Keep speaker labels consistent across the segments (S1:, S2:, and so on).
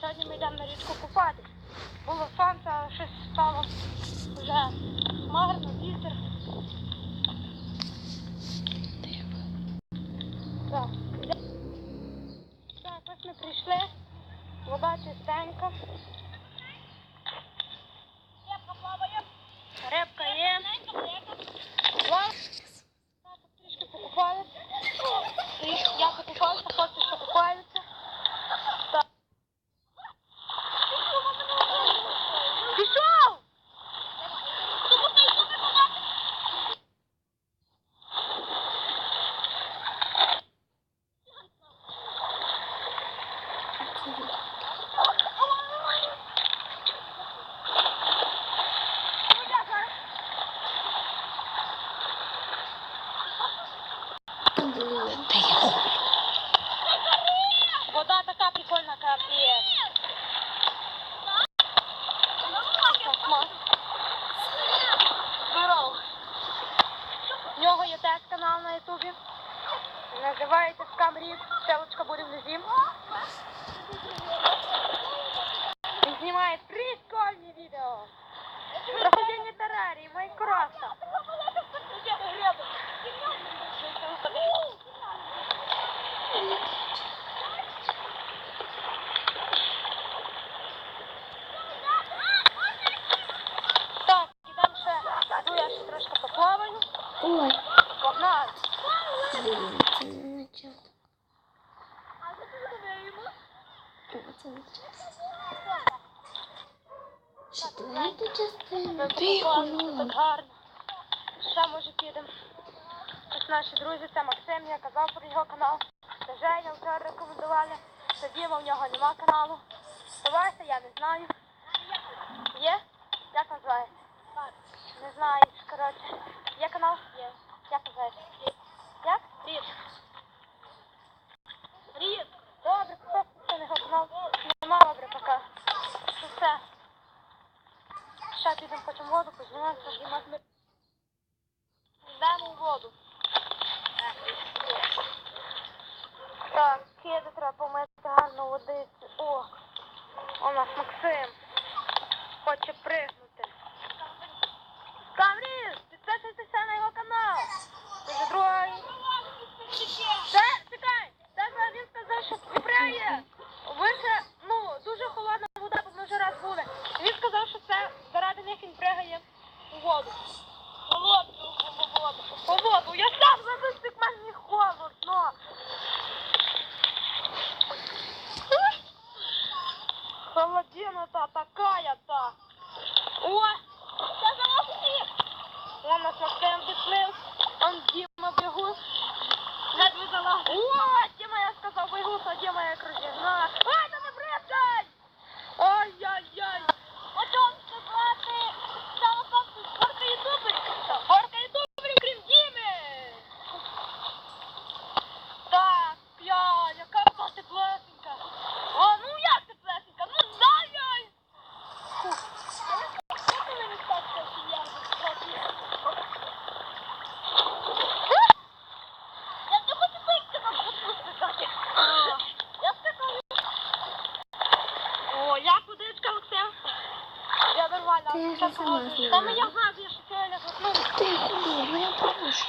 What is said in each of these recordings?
S1: Сьогодні ми йдемо на річку купати. Було сонце, але щось стало вже хмарно, вітер. Так, так, ось ми прийшли. Вода чистенька. Рибка є. Вам так, трішки покупалися. Трішки я покупалася, хлопці що купаються. Так. Пішов! Вода така прикольна, капець. Космос. Здорово. В нього є теж канал на ютубі. Називається Скамрік. Селочка буде внизі. Він знімає прикольні відео.
S2: О, це не Четверта частина. Тихо,
S1: Так
S2: ну.
S1: гарно. Ще може підемо. Ось наші друзі, це Максим, я казав про його канал. Це Женя вчора рекомендували. Це Діма, в нього нема каналу. Давайте, я не знаю. Є? Як називається? Не знаю, коротше. Є канал? Є. Як називається? Як? Рід. Рід. Добре, підписуйтесь на його канал. Нема, добре, пока. Це все. Ще підемо потім воду, познімемо, познімемо. Йдемо у воду. Так, киди треба помити гарно водиці. О, у нас Максим. Хоче пригнути. Камріс, підписуйтеся на його канал. Це вже другий. Це, чекай, це ж він сказав, що спряє. Ви ще, ну, дуже холодна вода, бо ми вже раз були. І Він сказав, що це заради них він пригає у воду. Холодну воду. У воду. Я сам зависик, мені холодно. Холодина-то такая-то. О! Це за Максим! Вон нас Максим підплив. Он Діма бігу. Ледве залазив. О, Діма, я сказав, бігу, а Діма як розігна. Ай, Çok olmuş. Ama yapmaz işte öyle. Değil, değil, yapmamış.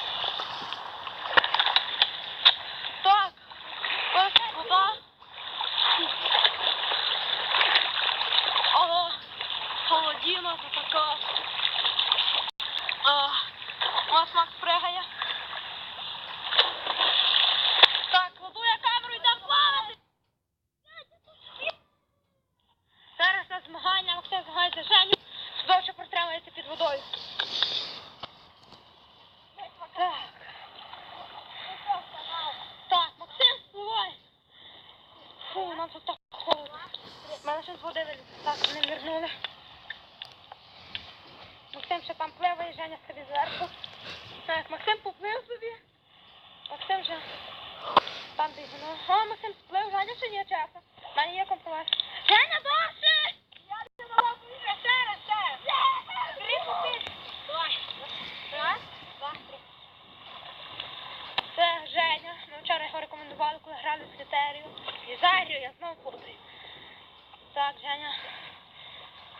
S1: Мене ще з води виліз, так не мірнули. Максим ще там пливає, Женя собі зверху. Так, Максим поплив собі. Максим вже там бігнув. О, Максим сплив, Женя ще є часу. У мене є компромат. Женя, досить! Так, Женя.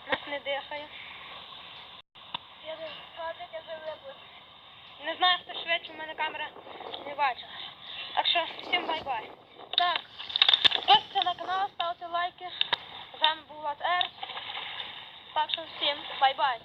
S1: Нас не дихає. Я не спати, я вже Не знаю, хто швидше, у мене камера не бачила. Так що всім бай-бай. Так. Підписуйтесь на канал, ставте лайки. З вами був Лат Р. Так що всім бай-бай.